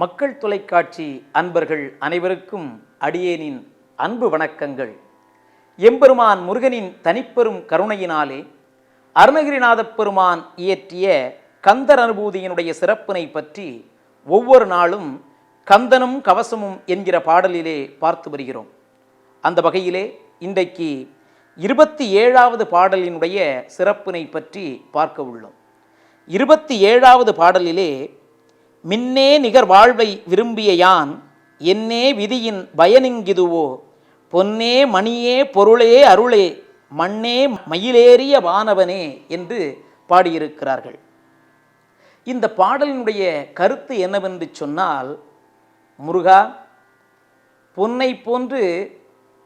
மக்கள் தொலைக்காட்சி அன்பர்கள் அனைவருக்கும் அடியேனின் அன்பு வணக்கங்கள். எம்பெருமான் முருகனின் தனிப்பெரும் கருணையினாலே அருணகிரிநாதப் பெருமான் இயற்றிய கந்தர் அனுபூதியினுடைய சிறப்பினை பற்றி ஒவ்வொரு நாளும் கந்தனும் கவசமும் என்கிற பாடலிலே பார்த்து வருகிறோம். அந்த வகையிலே இன்றைக்கு இருபத்தி ஏழாவது பாடலினுடைய சிறப்பினை பற்றி பார்க்க உள்ளோம். இருபத்தி ஏழாவது பாடலிலே மின்னே நிகர் வாழ்வை விரும்பிய யான் என்னே விதியின் பயனிங்கிதுவோ பொன்னே மணியே பொருளே அருளே மண்ணே மயிலேறிய வானவனே என்று பாடியிருக்கிறார்கள். இந்த பாடலினுடைய கருத்து என்னவென்று சொன்னால் முருகா பொன்னை போன்று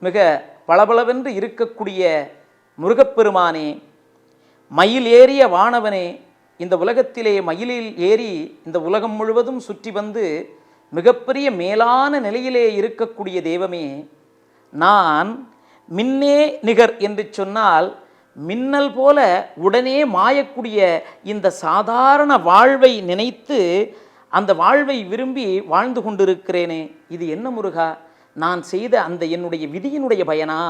மிக பளபளவென்று இருக்கக்கூடிய முருகப்பெருமானே மயில் ஏறிய வானவனே இந்த உலகத்திலே மயிலில் ஏறி இந்த உலகம் முழுவதும் சுற்றி வந்து மிகப்பெரிய மேலான நிலையிலே இருக்கக்கூடிய தெய்வமே நான் மின்னே நிகர் என்று சொன்னால் மின்னல் போல உடனே மாயக்கூடிய இந்த சாதாரண வாழ்வை நினைத்து அந்த வாழ்வை விரும்பி வாழ்ந்து கொண்டிருக்கிறேனே. இது என்ன முருகா? நான் செய்த அந்த என்னுடைய விதியினுடைய பயனா?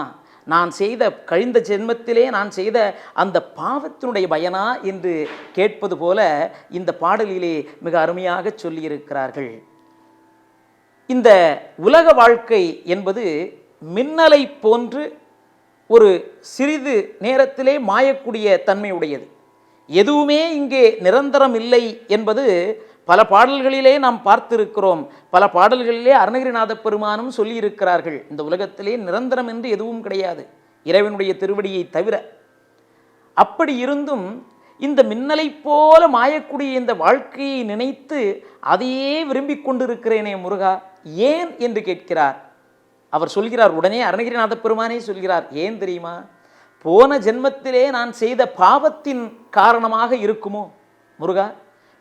நான் செய்த கழிந்த ஜென்மத்திலே நான் செய்த அந்த பாவத்தினுடைய பயனா என்று கேட்பது போல இந்த பாடலிலே மிக அருமையாக சொல்லியிருக்கிறார்கள். இந்த உலக வாழ்க்கை என்பது மின்னலை போன்று ஒரு சிறிது நேரத்திலே மாயக்கூடிய தன்மையுடையது. எதுவுமே இங்கே நிரந்தரம் இல்லை என்பது பல பாடல்களிலே நாம் பார்த்திருக்கிறோம். பல பாடல்களிலே அருணகிரிநாத பெருமானும் சொல்லியிருக்கிறார்கள். இந்த உலகத்திலே நிரந்தரம் என்று எதுவும் கிடையாது. இறைவனுடைய திருவடியை தவிர. அப்படி இருந்தும் இந்த மின்னலைப் போல மாயக்கூடிய இந்த வாழ்க்கையை நினைத்து அதையே விரும்பி கொண்டிருக்கிறேனே முருகா ஏன் என்று கேட்கிறார். அவர் சொல்கிறார் உடனே அருணகிரிநாத பெருமானே சொல்கிறார் ஏன் தெரியுமா? போன ஜென்மத்திலே நான் செய்த பாவத்தின் காரணமாக இருக்குமோ? முருகா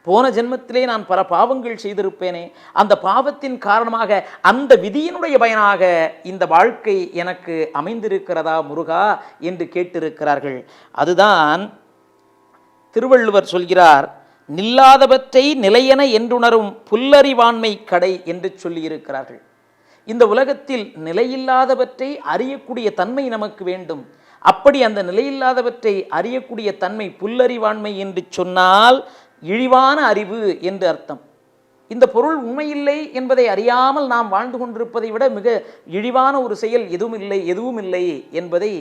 போன ஜென்மத்திலே நான் பல பாவங்கள் செய்திருப்பேனே அந்த பாவத்தின் காரணமாக அந்த விதியினுடைய பயனாக இந்த வாழ்க்கை எனக்கு அமைந்திருக்கிறதா முருகா என்று கேட்டிருக்கிறார்கள். அதுதான் திருவள்ளுவர் சொல்கிறார் நில்லாதவற்றை நிலையென என்றுணரும் புல்லறிவாண்மை கடை என்று சொல்லியிருக்கிறார்கள். இந்த உலகத்தில் நிலையில்லாதவற்றை அறியக்கூடிய தன்மை நமக்கு வேண்டும். அப்படி அந்த நிலையில்லாதவற்றை அறியக்கூடிய தன்மை புல்லறிவாண்மை என்று சொன்னால் இழிவான அறிவு என்று அர்த்தம். இந்த பொருள் உண்மையில்லை என்பதை அறியாமல் நாம் வாழ்ந்து கொண்டிருப்பதை விட மிக இழிவான ஒரு செயல் எதுவும் இல்லை எதுவும் இல்லை என்பதை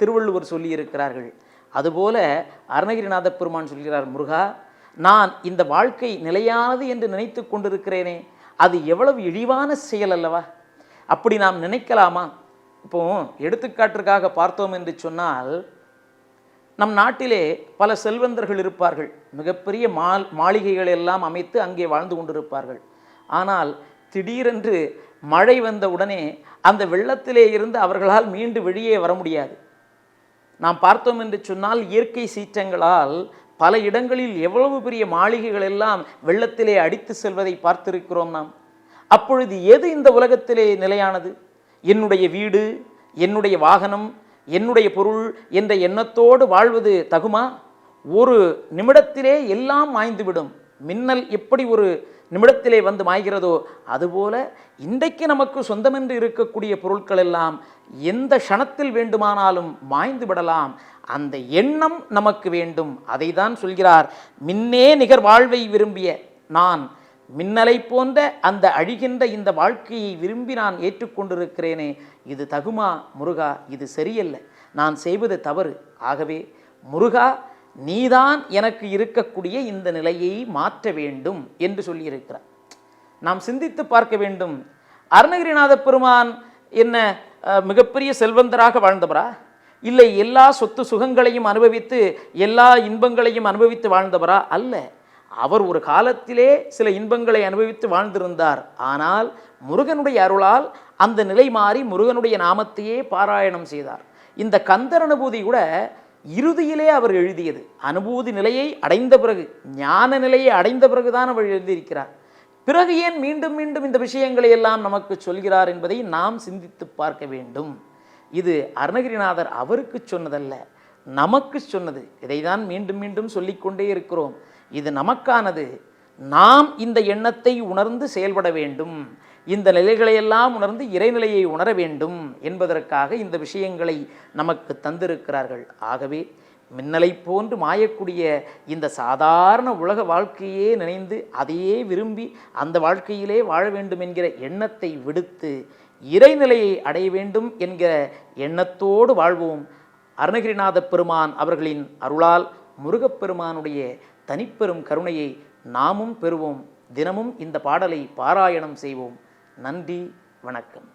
திருவள்ளுவர் சொல்லியிருக்கிறார்கள். அதுபோல அருணகிரிநாத பெருமான் சொல்கிறார் முருகா நான் இந்த வாழ்க்கை நிலையானது என்று நினைத்து கொண்டிருக்கிறேனே அது எவ்வளவு இழிவான செயல் அல்லவா? அப்படி நாம் நினைக்கலாமா? இப்போ எடுத்துக்காட்டிற்காக பார்த்தோம் என்று சொன்னால் நம் நாட்டிலே பல செல்வந்தர்கள் இருப்பார்கள். மிகப்பெரிய மால் மாளிகைகள் எல்லாம் அமைத்து அங்கே வாழ்ந்து கொண்டிருப்பார்கள். ஆனால் திடீரென்று மழை வந்த உடனே அந்த வெள்ளத்திலே இருந்து அவர்களால் மீண்டு வெளியே வர முடியாது. நாம் பார்த்தோம் என்று சொன்னால் இயற்கை சீற்றங்களால் பல இடங்களில் எவ்வளவு பெரிய மாளிகைகள் எல்லாம் வெள்ளத்திலே அடித்து செல்வதை பார்த்திருக்கிறோம் நாம். அப்பொழுது எது இந்த உலகத்திலே நிலையானது? என்னுடைய வீடு என்னுடைய வாகனம் என்னுடைய பொருள் என்ற எண்ணத்தோடு வாழ்வது தகுமா? ஒரு நிமிடத்திலே எல்லாம் மாய்ந்துவிடும். மின்னல் எப்படி ஒரு நிமிடத்திலே வந்து மாய்கிறதோ அதுபோல இன்றைக்கு நமக்கு சொந்தமென்று இருக்கக்கூடிய பொருட்கள் எல்லாம் எந்த க்ஷணத்தில் வேண்டுமானாலும் மாய்ந்து விடலாம் அந்த எண்ணம் நமக்கு வேண்டும். அதை தான் சொல்கிறார். மின்னே நிகர் வாழ்வை விரும்பிய நான். மின்னலை போன்ற அந்த அழிகின்ற இந்த வாழ்க்கையை விரும்பி நான் ஏற்றுக்கொண்டிருக்கிறேனே இது தகுமா முருகா? இது சரியல்ல. நான் செய்வது தவறு. ஆகவே முருகா நீதான் எனக்கு இருக்கக்கூடிய இந்த நிலையை மாற்ற வேண்டும் என்று சொல்லியிருக்கிறார். நாம் சிந்தித்து பார்க்க வேண்டும். அருணகிரிநாத பெருமான் என்ன மிகப்பெரிய செல்வந்தராக வாழ்ந்தவரா? இல்லை எல்லா சொத்து சுகங்களையும் அனுபவித்து எல்லா இன்பங்களையும் அனுபவித்து வாழ்ந்தவரா? அல்ல. அவர் ஒரு காலத்திலே சில இன்பங்களை அனுபவித்து வாழ்ந்திருந்தார். ஆனால் முருகனுடைய அருளால் அந்த நிலை மாறி முருகனுடைய நாமத்தையே பாராயணம் செய்தார். இந்த கந்தர் அனுபூதி கூட இறுதியிலே அவர் எழுதியது. அனுபூதி நிலையை அடைந்த பிறகு ஞான நிலையை அடைந்த பிறகுதான் அவர் எழுதியிருக்கிறார். பிறகு ஏன் மீண்டும் மீண்டும் இந்த விஷயங்களை எல்லாம் நமக்கு சொல்கிறார் என்பதை நாம் சிந்தித்து பார்க்க வேண்டும். இது அருணகிரிநாதர் அவருக்கு சொன்னதல்ல நமக்கு சொன்னது. இதைதான் மீண்டும் மீண்டும் சொல்லிக்கொண்டே இருக்கிறோம். இது நமக்கானது. நாம் இந்த எண்ணத்தை உணர்ந்து செயல்பட வேண்டும். இந்த நிலைகளையெல்லாம் உணர்ந்து இறைநிலையை உணர வேண்டும் என்பதற்காக இந்த விஷயங்களை நமக்கு தந்திருக்கிறார்கள். ஆகவே மின்னலை போன்று மாயக்கூடிய இந்த சாதாரண உலக வாழ்க்கையே நினைந்து அதையே விரும்பி அந்த வாழ்க்கையிலே வாழ வேண்டும் என்கிற எண்ணத்தை விடுத்து இறைநிலையை அடைய வேண்டும் என்கிற எண்ணத்தோடு வாழ்வோம். அருணகிரிநாத பெருமான் அவர்களின் அருளால் முருகப்பெருமானுடைய தனிப்பெரும் கருணையை நாமும் பெறுவோம். தினமும் இந்த பாடலை பாராயணம் செய்வோம். நன்றி வணக்கம்.